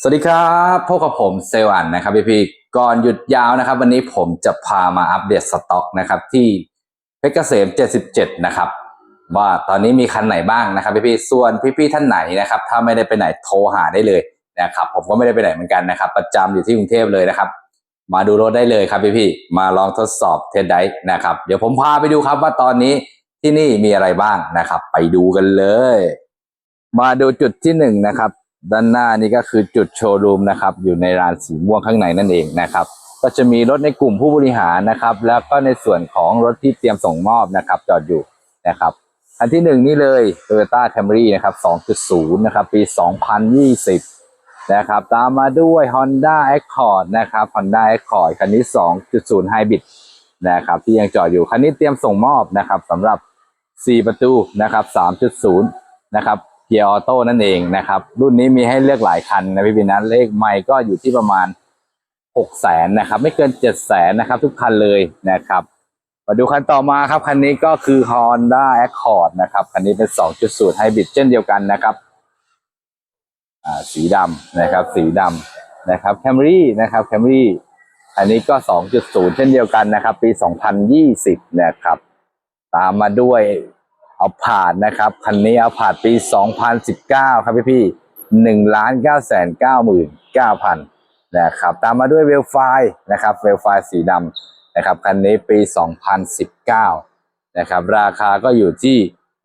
สวัสดีครับพบกับผมเซลล์อันนะครับพี่พี่ก่อนหยุดยาวนะครับ วันนี้ผมจะพามาอัปเดตสต็อกนะครับที่เพชรเกษม 77 นะครับ ว่าตอนนี้มีคันไหนบ้างนะครับพี่พี่ส่วนพี่พี่ท่านไหนนะครับ ถ้าไม่ได้ไปไหนโทรหาได้เลยนะครับ ผมก็ไม่ได้ไปไหนเหมือนกันนะครับ ประจำอยู่ที่กรุงเทพเลยนะครับ มาดูรถได้เลยครับพี่พี่มาลองทดสอบเทสไดนะครับ เดี๋ยวผมพาไปดูครับว่าตอนนี้ที่นี่มีอะไรบ้างนะครับ ไปดูกันเลย มาดูจุดที่หนึ่งนะครับ ด้านหน้านี่ก็คือจุดโชว์รูมนะครับ อยู่ในร้านสีม่วงข้างในนั่นเองนะครับ ก็จะมีรถในกลุ่มผู้บริหารนะครับ แล้วก็ในส่วนของรถที่เตรียมส่งมอบนะครับ จอดอยู่นะครับ อันที่หนึ่งนี่เลย Toyota Camry นะครับ 2.0 นะครับ ปี 2020 นะครับ ตามมาด้วย Honda Accord นะครับ Honda Accord คันนี้ 2.0 Hybrid นะครับ ที่ยังจอดอยู่ คันนี้เตรียมส่งมอบนะครับสำหรับ 4 ประตูนะครับ 3.0 นะครับ เกียร์ออโต้นั่นเองนะครับ รุ่นนี้มีให้เลือกหลายคันนะพี่บินนะเลขไม่ก็อยู่ที่ประมาณ6แสนนะครับ ไม่เกิน7แสนนะครับ ทุกคันเลยนะครับมาดูคันต่อมาครับ คันนี้ก็คือ Honda Accord นะครับ คันนี้เป็น 2.0 Hybrid เช่นเดียวกันนะครับสีดำนะครับ สีดำนะครับ Camry นะครับ Camry อันนี้ก็ 2.0 เช่นเดียวกันนะครับ ปี 2020 นะครับ ตามมาด้วย เอาผาดนะครับคันนี้เอาผาดปี 2019 ครับพี่พี่หนึ่งล้านเก้าแสนเก้าหมื่นเก้าพันนะครับตามมาด้วยเวลไฟนะครับเวลไฟสีดำนะครับคันนี้ปี 2019 นะครับราคาก็อยู่ที่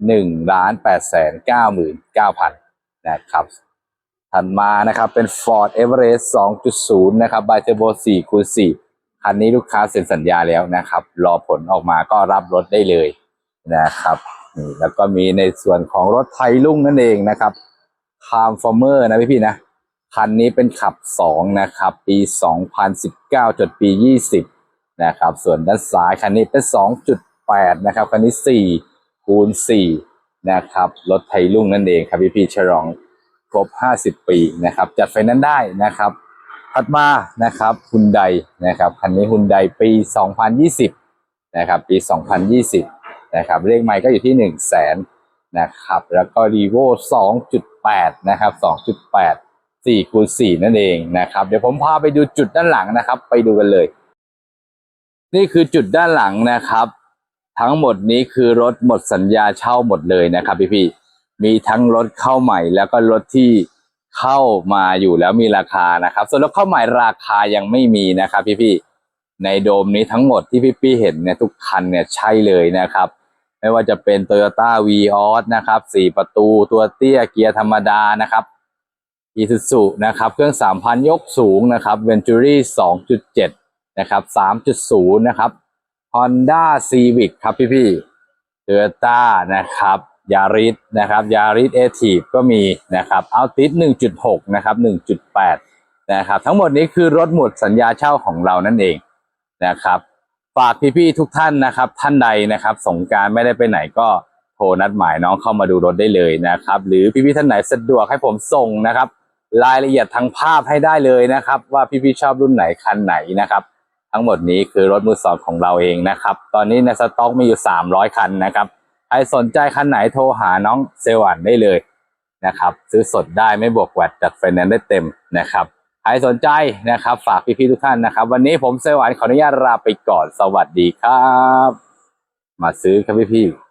หนึ่งล้านแปดแสนเก้าหมื่นเก้าพันนะครับถัดมานะครับเป็น Ford Everest 2.0 นะครับ b y t u r b o 4คูณ4คันนี้ลูกค้าเซ็นสัญญาแล้วนะครับ รอผลออกมาก็รับรถได้เลยนะครับ นี่แล้วก็มีในส่วนของรถไทยลุ่งนั่นเองนะครับ c a r m f o r m e r นะพี่พี่นะคันนี้เป็นขับ 2 นะครับ ปี 2019 จดปี 20 นะครับ ส่วนด้านซ้ายคันนี้เป็น 2.8 นะครับ คันนี้ 4 คูณ 4 นะครับ รถไทยลุ่งนั่นเองครับพี่พี่ฉลองครบ 50 ปีนะครับ จัดไฟนั้นได้นะครับ ถัดมานะครับฮุนไดนะครับ คันนี้ฮุนไดปี 2020 นะครับ ปี 2020 นะครับเลขไมล์ก็อยู่ที่ 1 0 0 0 0แสนนะครับแล้วก็รีโว2.8 นะครับ 2.8 4คูณ4นั่นเองนะครับ เดี๋ยวผมพาไปดูจุดด้านหลังนะครับ ไปดูกันเลย นี่คือจุดด้านหลังนะครับ ทั้งหมดนี้คือรถหมดสัญญาเช่าหมดเลยนะครับพี่ๆมีทั้งรถเข้าใหม่ แล้วก็รถที่เข้ามาอยู่แล้วมีราคานะครับ ส่วนรถเข้าใหม่ราคายังไม่มีนะครับ พี่ๆในโดมนี้ทั้งหมดที่พี่ๆเห็นเนี่ยทุกคันเนี่ยใช่เลยนะครับ ไม่ว่าจะเป็น Toyota v ีออสนะครับสี่ประตูตัวเตี้ยเกียร์ธรรมดานะครับอีซูซูนะครับ เครื่อง 3,000 ยกสูงนะครับ Venturi 2.7 นะครับ 3.0 นะครับ Honda Civic ครับพี่ๆโตโยต้านะครับยาริสนะครับยาริสเอทีฟก็มีนะครับเอาติส1.6 นะครับ 1.8 นะครับ ทั้งหมดนี้คือรถหมดสัญญาเช่าของเรานั่นเองนะครับ ฝากพี่ๆทุกท่านนะครับ ท่านใดนะครับ สงการไม่ได้ไปไหนก็โทรนัดหมายน้องเข้ามาดูรถได้เลยนะครับ หรือพี่ๆท่านไหนสะดวกให้ผมส่งนะครับ รายละเอียดทางภาพให้ได้เลยนะครับ ว่าพี่ๆชอบรุ่นไหนคันไหนนะครับ ทั้งหมดนี้คือรถมือสองของเราเองนะครับ ตอนนี้ในสต็อกมีอยู่ 300 คันนะครับใครสนใจคันไหนโทรหาน้องเซลวันได้เลยนะครับ ซื้อสดได้ไม่บวกแวดจัดไฟแนนซ์ได้เต็มนะครับ ใครสนใจนะครับ ฝากพี่ๆทุกท่านนะครับ วันนี้ผมเซวันขออนุญาตลาไปก่อนสวัสดีครับ มาซื้อครับพี่ๆ